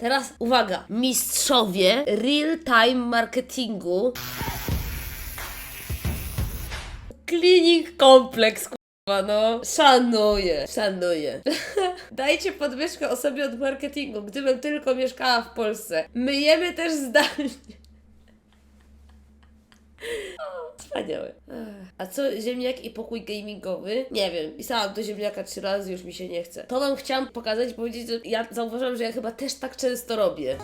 Teraz uwaga, mistrzowie real-time marketingu. Klinik kompleks, kurwa, no. Szanuję, szanuję. Dajcie podwyżkę osobie od marketingu, gdybym tylko mieszkała w Polsce. Myjemy też zdalnie. O. A co, ziemniak i pokój gamingowy? Nie wiem, pisałam do ziemniaka trzy razy, już mi się nie chce. To wam chciałam pokazać, powiedzieć, że ja zauważyłam, że ja chyba też tak często robię.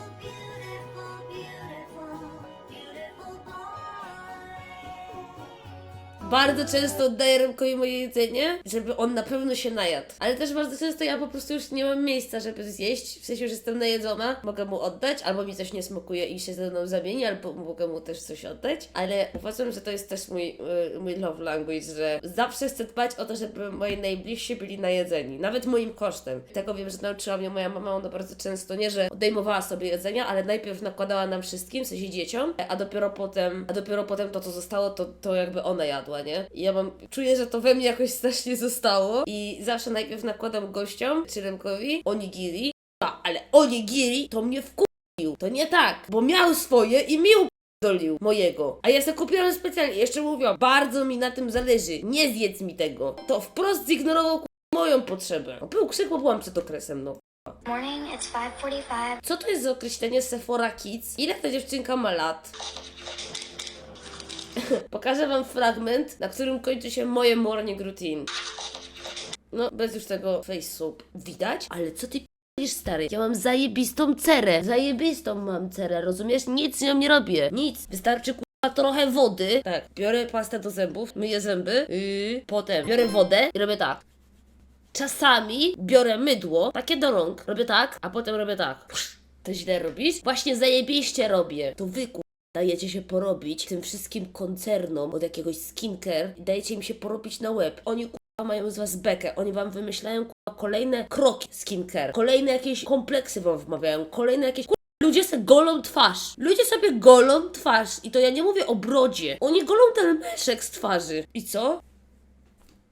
Bardzo często oddaję Remkowi moje jedzenie, żeby on na pewno się najadł. Ale też bardzo często ja po prostu już nie mam miejsca, żeby zjeść. W sensie, że jestem najedzona, mogę mu oddać, albo mi coś nie smakuje i się ze mną zamieni, albo mogę mu też coś oddać. Ale uważam, że to jest też mój, y, mój love language, że zawsze chcę dbać o to, żeby moi najbliżsi byli najedzeni. Nawet moim kosztem. Tego wiem, że nauczyła mnie moja mama, ona bardzo często nie, że odejmowała sobie jedzenia, ale najpierw nakładała nam wszystkim, w sensie dzieciom, a dopiero potem, a dopiero potem to, co zostało, to, to jakby ona jadła, nie? I ja mam, czuję, że to we mnie jakoś strasznie zostało i zawsze najpierw nakładam gościom, czy Remkowi, onigiri, a, ale onigiri to mnie wkupił. To nie tak, bo miał swoje i mi dolił mojego. A ja sobie kupiłam specjalnie. Jeszcze mówiłam, bardzo mi na tym zależy. Nie zjedz mi tego. To wprost zignorował moją potrzebę. No, Był krzyk, bo byłam przed okresem, no. Morning, it's 5:45. Co to jest za określenie Sephora Kids? Ile ta dziewczynka ma lat? Pokażę wam fragment, na którym kończy się moje morning routine. No, bez już tego face soap. Widać? Ale co ty p***isz, stary? Ja mam zajebistą cerę. Zajebistą mam cerę, rozumiesz? Nic z nią nie robię. Nic. Wystarczy kurwa trochę wody. Tak, biorę pastę do zębów, myję zęby. Yy, potem biorę wodę i robię tak. Czasami biorę mydło, takie do rąk, robię tak, a potem robię tak. To źle robisz? Właśnie zajebiście robię. To wy ku- dajecie się porobić tym wszystkim koncernom od jakiegoś skincare dajecie im się porobić na łeb. Oni ku- mają z was bekę, oni wam wymyślają ku- kolejne kroki skincare, kolejne jakieś kompleksy wam wmawiają, kolejne jakieś ku- Ludzie sobie golą twarz. Ludzie sobie golą twarz. I to ja nie mówię o brodzie. Oni golą ten meszek z twarzy. I co?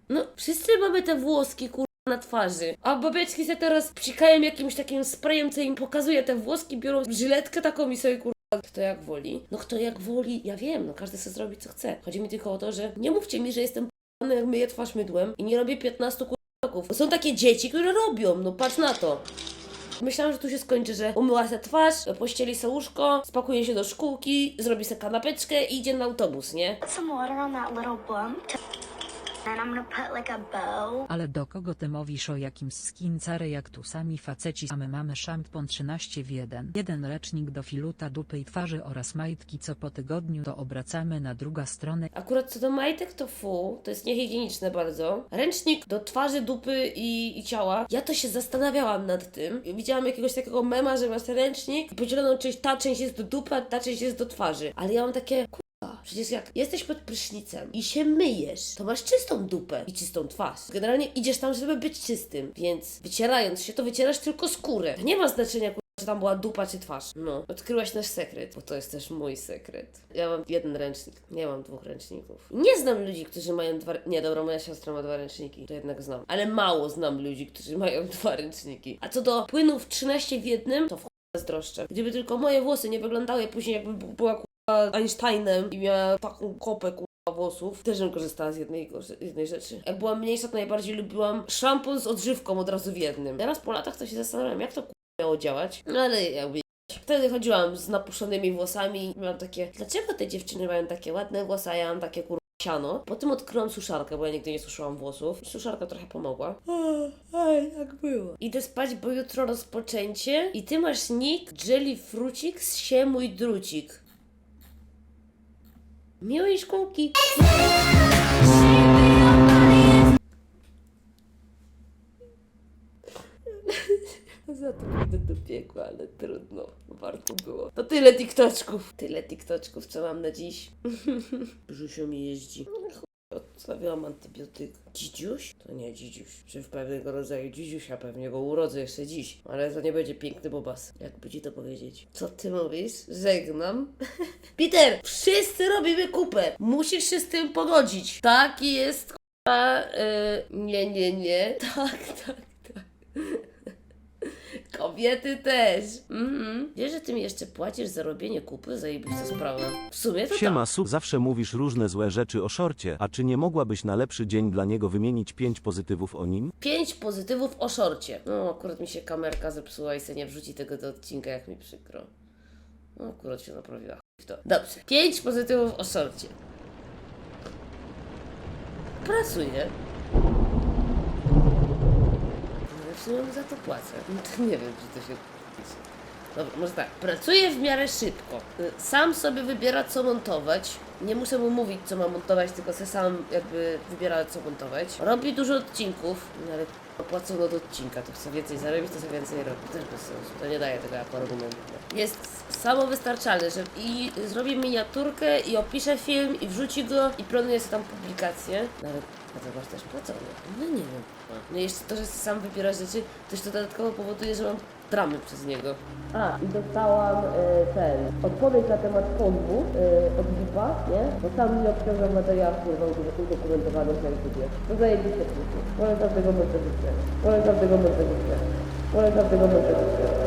No, wszyscy mamy te włoski, kur... na twarzy. A babeczki se teraz psikają jakimś takim sprayem, co im pokazuje te włoski, biorą żyletkę taką i sobie kur... Kto jak woli. No kto jak woli, ja wiem, no każdy sobie zrobi co chce. Chodzi mi tylko o to, że nie mówcie mi, że jestem p***ny, jak myję twarz mydłem i nie robię 15 kur... kroków. Bo są takie dzieci, które robią, no patrz na to. Myślałam, że tu się skończy, że umyła se twarz, pościeli se łóżko, spakuje się do szkółki, zrobi se kanapeczkę i idzie na autobus, nie? Some water on that little bump. To... And I'm gonna put like a bow. Ale do kogo ty mówisz o jakimś skincare jak tu sami faceci a my mamy szampon 13 w 1. Jeden lecznik do filuta dupy i twarzy oraz majtki co po tygodniu to obracamy na drugą stronę Akurat co do majtek to fu, to jest niehigieniczne bardzo. Ręcznik do twarzy, dupy i, i ciała. Ja to się zastanawiałam nad tym. Widziałam jakiegoś takiego mema, że masz ręcznik i podzieloną część, ta część jest do dupy, a ta część jest do twarzy. Ale ja mam takie, przecież jak jesteś pod prysznicem i się myjesz, to masz czystą dupę i czystą twarz. Generalnie idziesz tam, żeby być czystym, więc wycierając się, to wycierasz tylko skórę. To nie ma znaczenia, czy tam była dupa, czy twarz. No, odkryłaś nasz sekret, bo to jest też mój sekret. Ja mam jeden ręcznik, nie mam dwóch ręczników. Nie znam ludzi, którzy mają dwa... Nie, dobra, moja siostra ma dwa ręczniki, to jednak znam. Ale mało znam ludzi, którzy mają dwa ręczniki. A co do płynów 13 w jednym, to w zazdroszczę. Gdyby tylko moje włosy nie wyglądały później, jakby była Einsteinem i miała taką kopę kurwa włosów, też bym korzystała z jednej, z jednej rzeczy. Jak byłam mniejsza, to najbardziej lubiłam szampon z odżywką od razu w jednym. Teraz po latach to się zastanawiam, jak to kurwa miało działać. No ale jakby Wtedy chodziłam z napuszczonymi włosami i miałam takie, dlaczego te dziewczyny mają takie ładne włosy, a ja mam takie kurwa siano. Potem odkryłam suszarkę, bo ja nigdy nie suszyłam włosów. Suszarka trochę pomogła. Ej, jak było. Idę spać, bo jutro rozpoczęcie i ty masz nick Jelly Frucik z się mój drucik. Miłej szkółki. Za to pójdę do piekła, ale trudno. Warto było. To tyle TikToczków. Tyle TikToczków, co mam na dziś. Brzusiu mi jeździ. Odstawiłam antybiotyk. Dzidziuś? To nie dzidziuś. Czy w pewnego rodzaju dzidziusia pewnie go urodzę jeszcze dziś. Ale to nie będzie piękny bobas. Jakby ci to powiedzieć. Co ty mówisz? Żegnam. Peter! Wszyscy robimy kupę. Musisz się z tym pogodzić. Taki jest k***a, y, nie, nie, nie. Tak, tak. Kobiety też. Mhm. Wiesz, że ty mi jeszcze płacisz za robienie kupy? Zajebista sprawa. W sumie to Siema tak. Su, zawsze mówisz różne złe rzeczy o szorcie, a czy nie mogłabyś na lepszy dzień dla niego wymienić pięć pozytywów o nim? Pięć pozytywów o szorcie. No, akurat mi się kamerka zepsuła i se nie wrzuci tego do odcinka, jak mi przykro. No, akurat się naprawiła. Chuj w to. Dobrze. Pięć pozytywów o szorcie. Pracuję. No, w sumie mu za to płacę. No to nie wiem, czy to się... Dobra, może tak. Pracuję w miarę szybko. Y, Sam sobie wybiera, co montować. Nie muszę mu mówić, co ma montować, tylko se sam jakby wybiera, co montować. Robi dużo odcinków, no ale opłacone od odcinka, to chce więcej zarobić, to chce więcej robić. Też bez sensu, to nie daje tego jako argumentu. Jest samowystarczalny, że i zrobi miniaturkę, i opisze film, i wrzuci go, i planuje sobie tam publikację. No ale dlatego masz też płacone. No nie wiem. No jeszcze to, że sam wybiera rzeczy, też to dodatkowo powoduje, że mam dramy przez niego. A, i dostałam e, ten, odpowiedź na temat pozwu e, od VIP-a, nie? Bo sam nie obciążam materiałów kurwa udokumentowanych na YouTube. To zajebiste plusy. Polecam tego montażystę. Polecam tego montażystę. Polecam tego montażystę.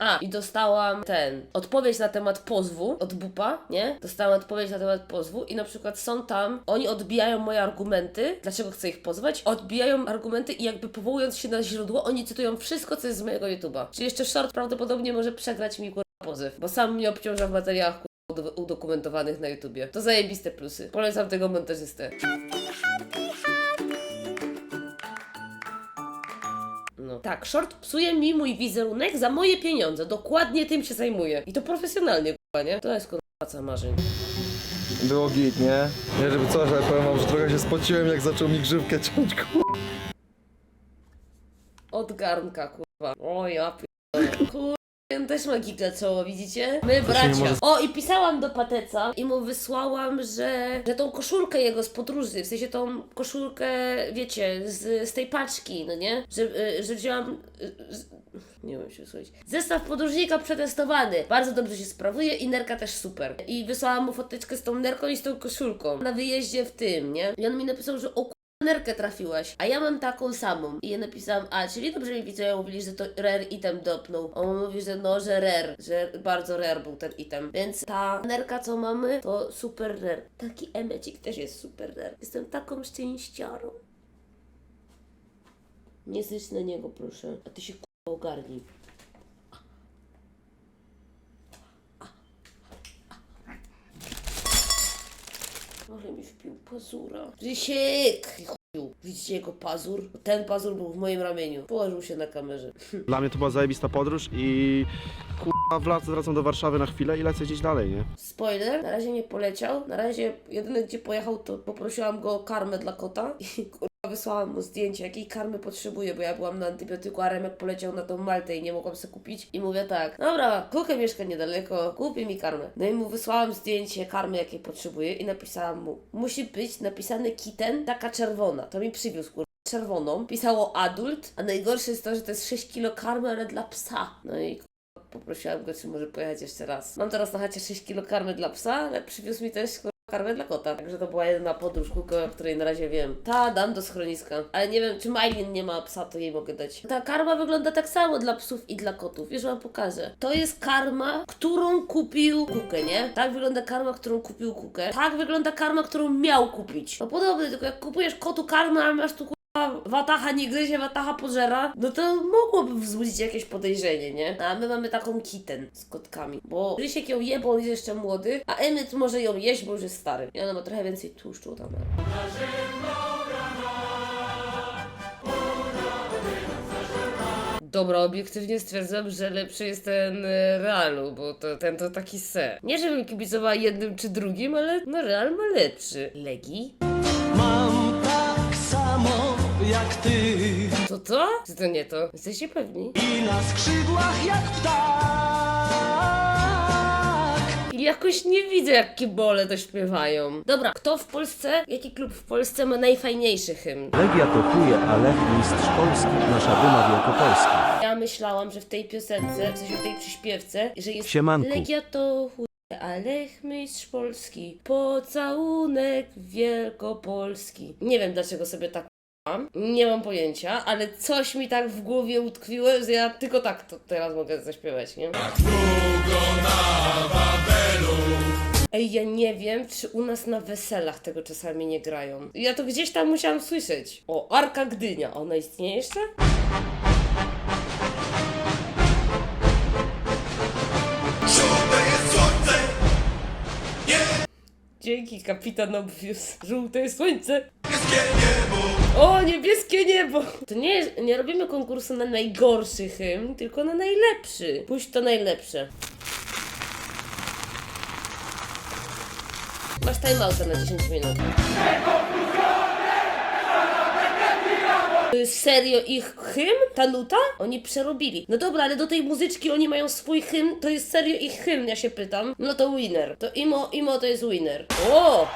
A, i dostałam ten, odpowiedź na temat pozwu od Bupa, nie? Dostałam odpowiedź na temat pozwu i na przykład są tam, oni odbijają moje argumenty, dlaczego chcę ich pozwać, odbijają argumenty i jakby powołując się na źródło, oni cytują wszystko, co jest z mojego YouTube'a. Czyli jeszcze short prawdopodobnie może przegrać mi kurwa pozew, bo sam mnie obciąża w materiałach kurwa, ud- udokumentowanych na YouTubie. To zajebiste plusy. Polecam tego montażystę. Tak, short psuje mi mój wizerunek za moje pieniądze. Dokładnie tym się zajmuję. I to profesjonalnie, kurwa, nie? To jest kurwa praca marzeń. Było git, nie? Nie, żeby coś, ale powiem wam, że trochę się spociłem, jak zaczął mi grzywkę ciąć. Od garnka, kurwa. O ja pierdolę. Kurwa. On też ma giga czoło, widzicie? My bracia. O, i pisałam do Pateca i mu wysłałam, że, że tą koszulkę jego z podróży, w sensie tą koszulkę, wiecie, z, z tej paczki, no nie? Że, y, że wzięłam... y, z- Nie wiem się słuchać. Zestaw podróżnika przetestowany. Bardzo dobrze się sprawuje i nerka też super. I wysłałam mu foteczkę z tą nerką i z tą koszulką. Na wyjeździe w tym, nie? I on mi napisał, że o nerkę trafiłaś, a ja mam taką samą. I ja napisałam, a czyli dobrze mi widzowie mówili, że to rare item dopnął. A on mówi, że no, że rare, że bardzo rare był ten item. Więc ta nerka, co mamy, to super rare. Taki emecik też jest super rare. Jestem taką szczęściarą. Nie zycz na niego, proszę. A ty się k***a ogarnij. Ale mi wpił pazura. Rysiek! Chuju. Widzicie jego pazur? Ten pazur był w moim ramieniu. Położył się na kamerze. Dla mnie to była zajebista podróż i kurwa wracam, wracam do Warszawy na chwilę i lecę gdzieś dalej, nie? Spoiler, na razie nie poleciał. Na razie jedyne gdzie pojechał to poprosiłam go o karmę dla kota i wysłałam mu zdjęcie jakiej karmy potrzebuje, bo ja byłam na antybiotyku, a Remek poleciał na tą Maltę i nie mogłam sobie kupić. I mówię tak, dobra, Kukę mieszka niedaleko, kupi mi karmę. No i mu wysłałam zdjęcie karmy jakiej potrzebuje i napisałam mu, musi być napisane kitten, taka czerwona. To mi przywiózł kurwa czerwoną, pisało adult, a najgorsze jest to, że to jest 6 kilo karmy, ale dla psa. No i Poprosiłam go, czy może pojechać jeszcze raz. Mam teraz na chacie 6 kg karmy dla psa, ale przywiózł mi też karmę dla kota. Także to była jedyna podróż o której na razie wiem. Ta, dam do schroniska. Ale nie wiem, czy Mailin nie ma psa, to jej mogę dać. Ta karma wygląda tak samo dla psów i dla kotów. Już wam pokażę. To jest karma, którą kupił Kukę, nie? Tak wygląda karma, którą kupił Kukę. Tak wygląda karma, którą miał kupić. No podobny, tylko jak kupujesz kotu karmę, a masz tu Wataha nie gryzie, wataha pożera, no to mogłoby wzbudzić jakieś podejrzenie, nie? A my mamy taką kitten z kotkami, bo Rysiek ją je, bo on jest jeszcze młody, a Emmet może ją jeść, bo już jest stary. I ona ma trochę więcej tłuszczu tam. Dobra, obiektywnie stwierdzam, że lepszy jest ten e, Realu, bo to, ten to taki se. Nie, żebym kibicowała jednym czy drugim, ale no Real ma lepszy. Legi? Jak ty To to? Czy to nie to? Jesteście pewni? i na skrzydłach jak ptak. Jakoś nie widzę, jak kibole to śpiewają. Dobra, kto w Polsce, jaki klub w Polsce ma najfajniejszy hymn? Legia to chuje, a Lech mistrz Polski, nasza duma Wielkopolski. Ja myślałam, że w tej piosence, w sensie w tej przyśpiewce, że jest Siemanku. Legia to chuje, Alech mistrz Polski, pocałunek Wielkopolski. Nie wiem dlaczego sobie tak nie mam pojęcia, ale coś mi tak w głowie utkwiło, że ja tylko tak to teraz mogę zaśpiewać, nie? Ej, ja nie wiem, czy u nas na weselach tego czasami nie grają. Ja to gdzieś tam musiałam słyszeć. O, Arka Gdynia, ona istnieje jeszcze? Dzięki, kapitan Obvious. Żółte słońce. O, niebieskie niebo! To nie, nie robimy konkursu na najgorszy hymn, tylko na najlepszy. Puść to najlepsze. Masz timeouta na 10 minut. Jest serio ich hymn? Ta nuta? Oni przerobili. No dobra, ale do tej muzyczki oni mają swój hymn. To jest serio ich hymn, ja się pytam. No to winner. To imo, imo to jest winner. O!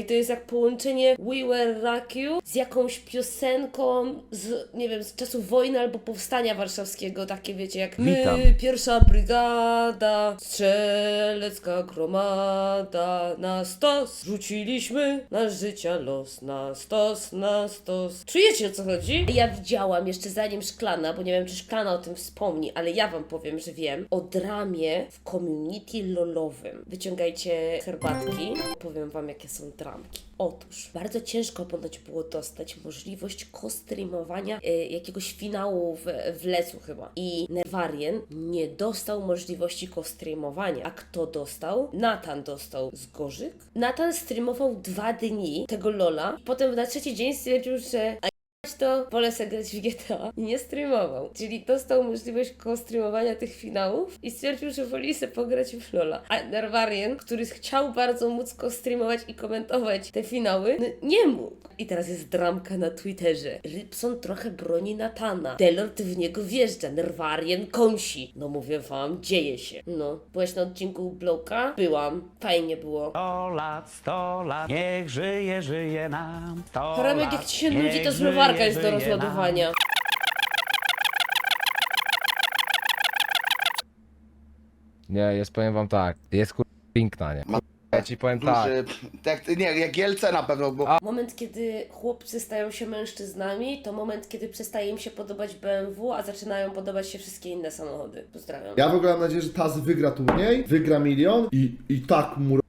Ej, to jest jak połączenie We Were Rock You z jakąś piosenką z, nie wiem, z czasów wojny albo powstania warszawskiego, takie wiecie, jak Witam. My, pierwsza brygada, strzelecka gromada, na stos rzuciliśmy nasz życia los, na stos, na stos. Czujecie o co chodzi? Ja widziałam jeszcze zanim Szklana, bo nie wiem czy Szklana o tym wspomni, ale ja wam powiem, że wiem, o dramie w community lolowym. Wyciągajcie herbatki, powiem wam jakie są Otóż, bardzo ciężko ponoć było dostać możliwość co-streamowania e, jakiegoś finału w, w Lecu chyba. I Nerwarien nie dostał możliwości co-streamowania. A kto dostał? Natan dostał z Gorzyk. Natan streamował dwa dni tego Lola. Potem na trzeci dzień stwierdził, że "A to wolę sobie grać w GTA i nie streamował. Czyli dostał możliwość streamowania tych finałów i stwierdził, że woli sobie pograć w Lola. A Nerwarien, który chciał bardzo móc streamować i komentować te finały, no nie mógł. I teraz jest dramka na Twitterze. Rybson trochę broni Natana. Delort w niego wjeżdża. Nerwarien kąsi. No mówię wam, dzieje się. No, byłeś na odcinku Blowka? Byłam. Fajnie było. Sto lat, sto lat, niech żyje, żyje nam. Sto Haramek, lat, jak ci się niech nudzi, to żyje, zmywarka jest do rozładowania. Nie, jest, powiem wam tak, jest kur... piękna, nie? Ja ci powiem tak, Duży, tak, nie, jak Gielce na pewno, bo Moment, kiedy chłopcy stają się mężczyznami, to moment, kiedy przestaje im się podobać BMW, a zaczynają podobać się wszystkie inne samochody. Pozdrawiam. Ja w ogóle mam nadzieję, że Taz wygra turniej, wygra milion i, i tak mu ro-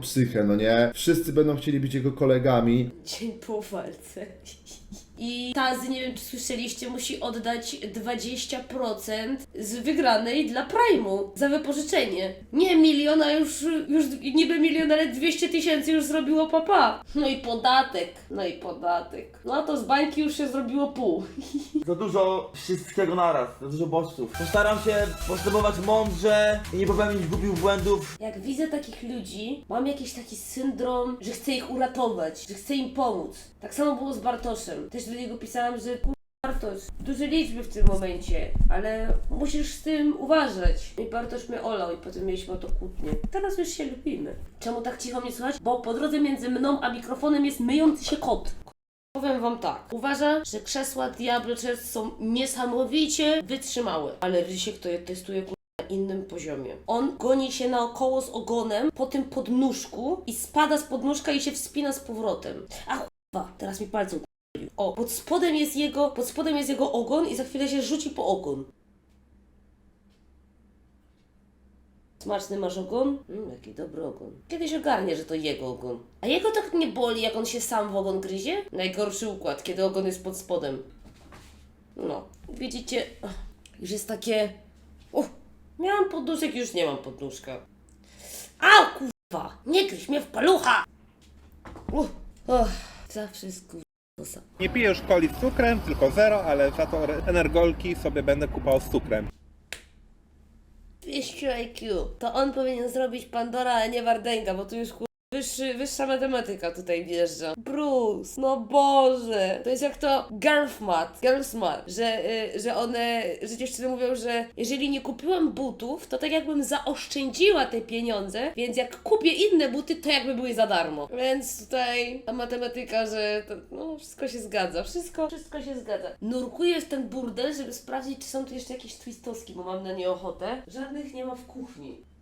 psychę, no nie? Wszyscy będą chcieli być jego kolegami. Dzień po walce. I Tazy, nie wiem czy słyszeliście, musi oddać 20% z wygranej dla Prime'u za wypożyczenie. Nie miliona, już, już niby milion, ale 200 tysięcy już zrobiło papa. No i podatek, no i podatek. No to z bańki już się zrobiło pół. Za dużo wszystkiego naraz, za dużo bodźców. Postaram się postępować mądrze i nie popełnić głupich błędów. Jak widzę takich ludzi, mam jakiś taki syndrom, że chcę ich uratować, że chcę im pomóc. Tak samo było z Bartoszem. Też do niego pisałam, że. Bartosz, duże liczby w tym momencie, ale musisz z tym uważać. I Bartosz mnie olał i potem mieliśmy o to kłótnię. Teraz już się lubimy. Czemu tak cicho mnie słychać? Bo po drodze między mną a mikrofonem jest myjący się kot. Powiem wam tak, uważa, że krzesła Diablo Chess są niesamowicie wytrzymałe, ale Rysiek to je testuje na innym poziomie. On goni się naokoło z ogonem po tym podnóżku i spada z podnóżka i się wspina z powrotem. A teraz mi palcem. O, pod spodem jest jego, pod spodem jest jego ogon i za chwilę się rzuci po ogon. Smaczny masz ogon? Mm, jaki dobry ogon. Kiedyś ogarnie, że to jego ogon. A jego tak nie boli, jak on się sam w ogon gryzie? Najgorszy układ, kiedy ogon jest pod spodem. No, widzicie, już jest takie... Uff, miałam podnóżek, już nie mam podnóżka. Au, kurwa, nie gryź mnie w palucha! Uff, och, zawsze. Nie piję już coli z cukrem, tylko zero, ale za to energolki sobie będę kupował z cukrem. 200 IQ. To on powinien zrobić Pandora, a nie Wardęga, bo tu już kur... Wyższy, wyższa matematyka tutaj wjeżdża. Bruce, no Boże. To jest jak to girls math, że, y, że one, że dziewczyny mówią, że jeżeli nie kupiłam butów, to tak jakbym zaoszczędziła te pieniądze, więc jak kupię inne buty, to jakby były za darmo. Więc tutaj ta matematyka, że to, no wszystko się zgadza, wszystko, wszystko się zgadza. Nurkuję w ten burdel, żeby sprawdzić, czy są tu jeszcze jakieś twistowski, bo mam na nie ochotę. Żadnych nie ma w kuchni.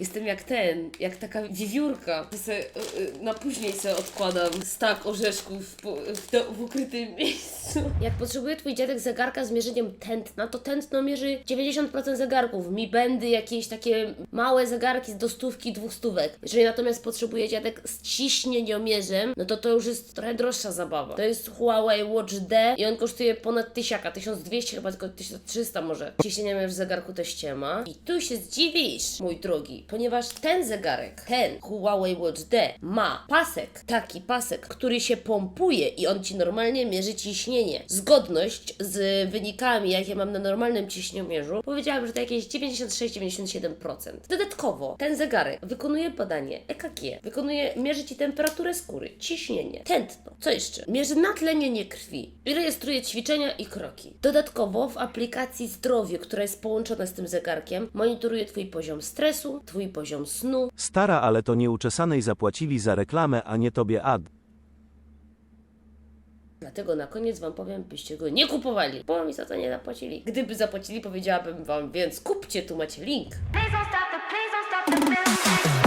Jestem jak ten, jak taka wiewiórka. To se, y, y, na później sobie odkładam stak orzeszków po, w, w ukrytym miejscu. Jak potrzebuje twój dziadek zegarka z mierzeniem tętna, to tętno mierzy 90% zegarków. Mi będy jakieś takie małe zegarki z dostówki dwóch stówek. Jeżeli natomiast potrzebuje dziadek z ciśnieniomierzem, no to to już jest trochę droższa zabawa. To jest Huawei Watch D i on kosztuje ponad tysiaka, 1200 chyba tylko 1300 może. Ciśnieniomierz w zegarku to ściema. I tu się zdziwisz, mój drogi, ponieważ ten zegarek, ten Huawei Watch D ma pasek, taki pasek, który się pompuje i on Ci normalnie mierzy ciśnienie. Zgodność z wynikami, jakie mam na normalnym ciśniomierzu, powiedziałabym, że to jakieś 96-97%. Dodatkowo, ten zegarek wykonuje badanie EKG, wykonuje, mierzy Ci temperaturę skóry, ciśnienie, tętno, co jeszcze? Mierzy natlenienie krwi i rejestruje ćwiczenia i kroki. Dodatkowo w aplikacji Zdrowie, która jest połączona z tym zegarkiem, monitoruje Twój poziom stresu, Twój poziom snu, Stara, ale to nieuczesanej zapłacili za reklamę, a nie tobie ad. Dlatego na koniec wam powiem, byście go nie kupowali, bo mi za to nie zapłacili. Gdyby zapłacili, powiedziałabym wam, więc kupcie, tu macie link. Please don't stop the, please don't stop the feeling.